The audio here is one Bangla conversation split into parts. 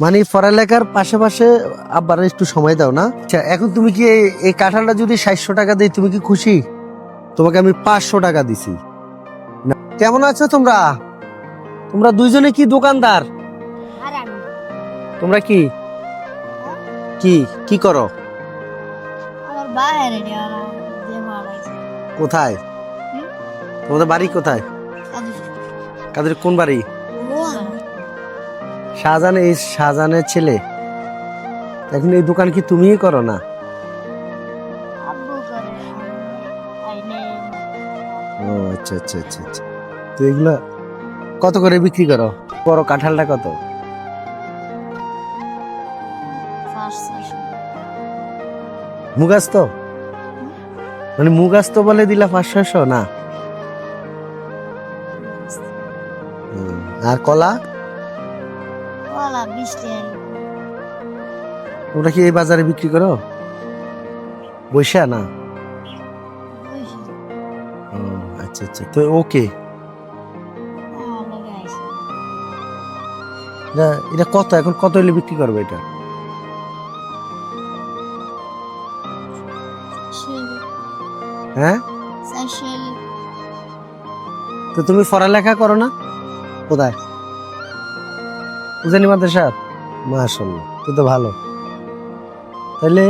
মানে পড়ালেখার পাশাপাশি আব্বার একটু সময় দাও না। আচ্ছা এখন তুমি কি এই- কাঁঠালটা যদি সাতশো টাকা দিই তুমি কি খুশি? তোমাকে আমি পাঁচশো টাকা দিছি। না, কেমন আছো তোমরা? তোমরা দুইজনে কি দোকানদার? তোমরা কি? কি কি করো? কোথায়? তোমাদের বাড়ি কোথায়? কাদের কোন বাড়ি? শাহজাহান এই শাহজাহানের ছেলে। এখন এই দোকান কি তুমিই করো না? ও আচ্ছা আচ্ছা আচ্ছা আচ্ছা। তো এগুলো কত করে বিক্রি করো? বড় কাঁঠালটা কত? মুগাস্ত মানে মুগাস্ত বলে দিলা পাঁচশো না? আর কলা? ওলা বিশ টাকা ওটা কি এই বাজারে বিক্রি করো? বৈশা না? আচ্ছা আচ্ছা। তো ওকে। এটা কত? এখন কত হলে বিক্রি করবে এটা? হ্যাঁ? তো তুমি পড়ালেখা করো না? কোথায়? উজানি মাদ্রাসা? মাশাল্লাহ তো তো ভালো। তাহলে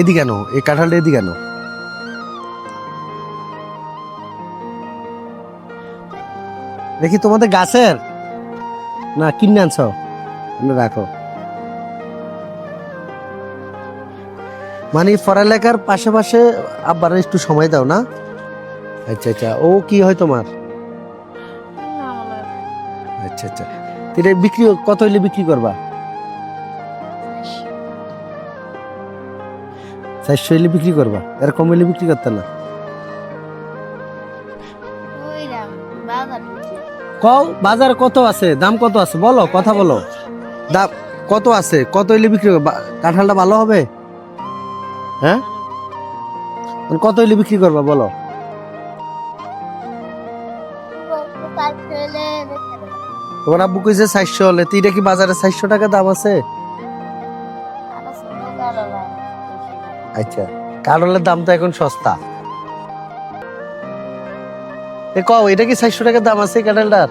এদিকে আনো এই কাঁঠালটা এদিকে আনো। দেখি তোমাদের গাছের? না কিনে আনছো? রাখো। মানে পড়ালেখার পাশাপাশি আব্বার একটু সময় দাও না? আচ্ছা আচ্ছা ও কি হয় তোমার? আচ্ছা আচ্ছা। এটা বিক্রি কত হইলে বিক্রি করবা? চারশো হইলে বিক্রি করবা। এর কম হইলে বিক্রি করতে না। কও, বাজার কত আছে? দাম কত আছে? বলো, কথা বলো। দাম কত আছে? কত হইলে বিক্রি কাঁঠালটা ভালো হবে? হ্যাঁ? মানে কত হইলে বিক্রি করবা, বলো। তোমার আব্বু কইছে চারশো হলে। তো এটা কি বাজারে চারশো টাকা দাম আছে? আচ্ছা কারলের দাম তো এখন সস্তা। এ কও, এটা কি চারশো টাকার দাম আছে কাঁঠালটার?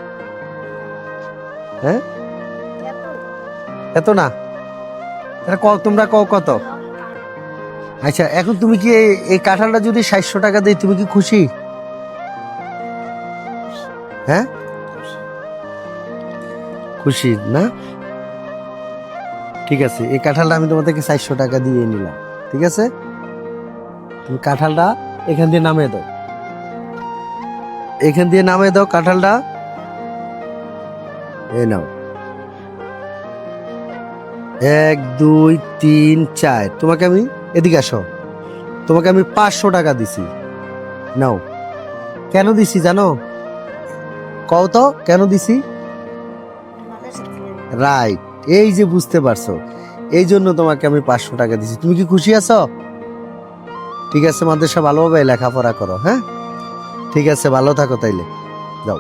হ্যাঁ? এত না? এটা কও, তোমরা কও কত? আচ্ছা এখন তুমি কি এই- এই কাঁঠালটা যদি সাতশো টাকা দিই, তুমি কি খুশি? হ্যাঁ? খুশি, না? ঠিক আছে, এই কাঁঠালটা আমি তোমাদেরকে চারশো টাকা দিয়ে নিলাম, ঠিক আছে? তুমি কাঁঠালটা এখান দিয়ে নামিয়ে দাও। এখান দিয়ে নামিয়ে দাও কাঁঠালটা। এই নাও। এক, দুই, তিন, চার। তোমাকে আমি এদিকে আসো। তোমাকে আমি পাঁচশো টাকা দিছি। নাও। কেন দিছি জানো? কও তো, কেন দিছি? রাইট এই যে বুঝতে পারছ, এই জন্য তোমাকে আমি পাঁচশো টাকা দিচ্ছি তুমি কি খুশি আছো? ঠিক আছে, মাদ্রাসা ভালোভাবে লেখাপড়া করো হ্যাঁ? ঠিক আছে, ভালো থাকো তাইলে। যাও।